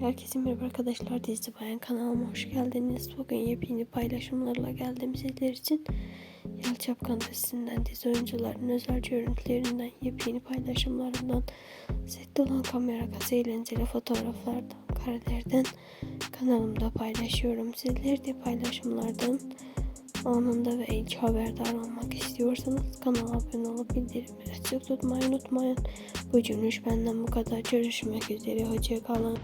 Herkese merhaba arkadaşlar Dizi Bayan kanalıma hoş geldiniz. Bugün yepyeni paylaşımlarla geldim sizler için. Yal Çapkan dizisinden dizi oyuncularının özel görüntülerinden, yepyeni paylaşımlarından, sette olan kamera arkası eğlenceli fotoğraflardan, karelerden kanalımda paylaşıyorum. Sizler de paylaşımlardan anında ve ilk haberdar olmak istiyorsanız kanala abone olup bildirimleri açık tutmayı unutmayın. Bugünlük benden bu kadar. Görüşmek üzere. Hoşçakalın.